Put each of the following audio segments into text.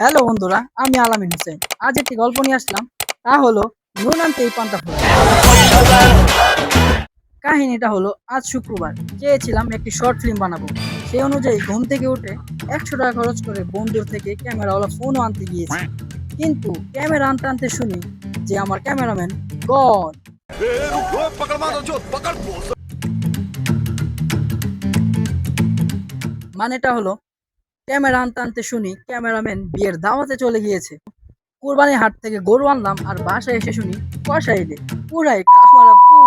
Hello বন্ধুরা, আমি আলামিন হোসেন। আজ একটি গল্প নিয়ে আসলাম। তা হলো নুন আনতে এই পান্তা ফুল। কাহিনীটা হলো, আজ শুক্রবার। চেয়েছিলাম একটি শর্ট ফিল্ম বানাবো। সেই অনুযায়ী ঘুম থেকে উঠে একশো টাকা খরচ করে বন্ধুর থেকে ক্যামেরাওয়ালা ফোনও আনতে গিয়েছি। কিন্তু ক্যামেরা আনতে আনতে শুনি যে আমার ক্যামেরাম্যান গড। মানেটা হলো ক্যামেরা আনতে আনতে শুনি, ক্যামেরাম্যান বিয়ের দাওয়াতে চলে গিয়েছে। কোরবানি হাট থেকে গরু আনলাম আর বাসায় এসে শুনি, কষাই দে, পুরাই পু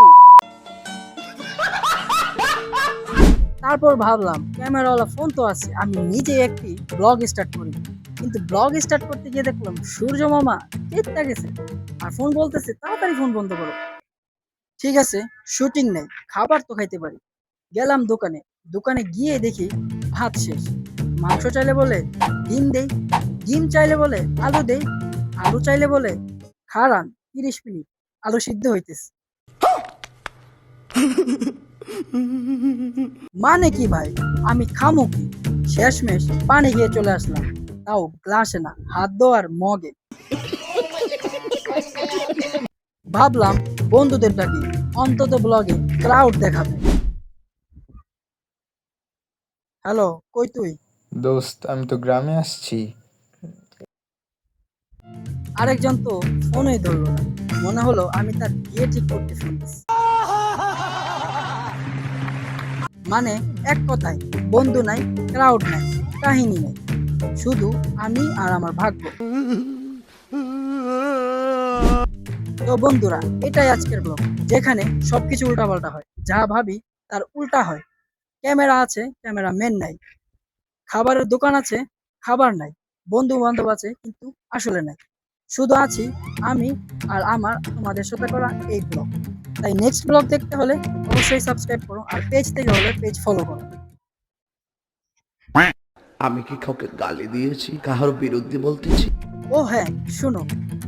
তারপর ভাবলাম, ক্যামেরাওয়ালা ফোন তো আছে, আমি নিজে একটি ব্লগ স্টার্ট করি। কিন্তু ব্লগ স্টার্ট করতে গিয়ে দেখলাম, সূর্য মামা চেষ্টা গেছে। আর ফোন বলতেছে, তাড়াতাড়ি ফোন বন্ধ করো। ঠিক আছে শুটিং নেই, খাবার তো খাইতে পারি। গেলাম দোকানে দোকানে গিয়ে দেখি ভাত শেষ। মাংস চাইলে বলে, ডিম দেই, ডিম চাইলে বলে, আলু দেই, আলু চাইলে বলে খাড়ান তিরিশ মিনিট, আলু সিদ্ধ হইতেছে। মানে কি ভাই? আমি খামো কি? শেষমেশ পানি গিয়ে চলে আসলাম। তাও গ্লাসে না, হাত ধোয়ার মগে। ভাবলাম বন্ধুদের ডাকি অন্তত ব্লগে ক্রাউড দেখাবে। হ্যালো, কই তুই? দোস্ত, আমি তো গ্রামে আসছি। আরেকজন তো ফোনই ধরলো না। মনে হলো আমি তার বিয়ে ঠিক করতে ফোন দিছি। মানে এক কথায়, বন্ধু নাই ক্রাউড নাই, কাহিনী নাই। শুধু আমি আর আমার ভাগ্য। তো বন্ধুরা, এটাই আজকের ব্লগ, যেখানে সবকিছু উল্টাপাল্টা হয়। যা ভাবি তার উল্টা হয়। ক্যামেরা আছে, ক্যামেরা মেন নাই। খাবারের দোকান আছে খাবার নাই বন্ধু বান্ধব আছে কিন্তু আসলে নাই। শুধু আছি আমি আর আমার তোমাদের সাথে করা এই ব্লগ তাই নেক্সট ব্লগ দেখতে হলে অবশ্যই সাবস্ক্রাইব করো আর পেজ থেকে হলে পেজ ফলো করো। আমি কি কাউকে গালি দিয়েছি কাহার বিরুদ্ধে বলতেছি? ও হ্যাঁ শোনো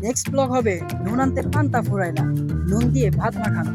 নেক্সট ব্লগ হবে নুন আনতে পান্তা ফুরাইলা নুন দিয়ে ভাত মাখানো।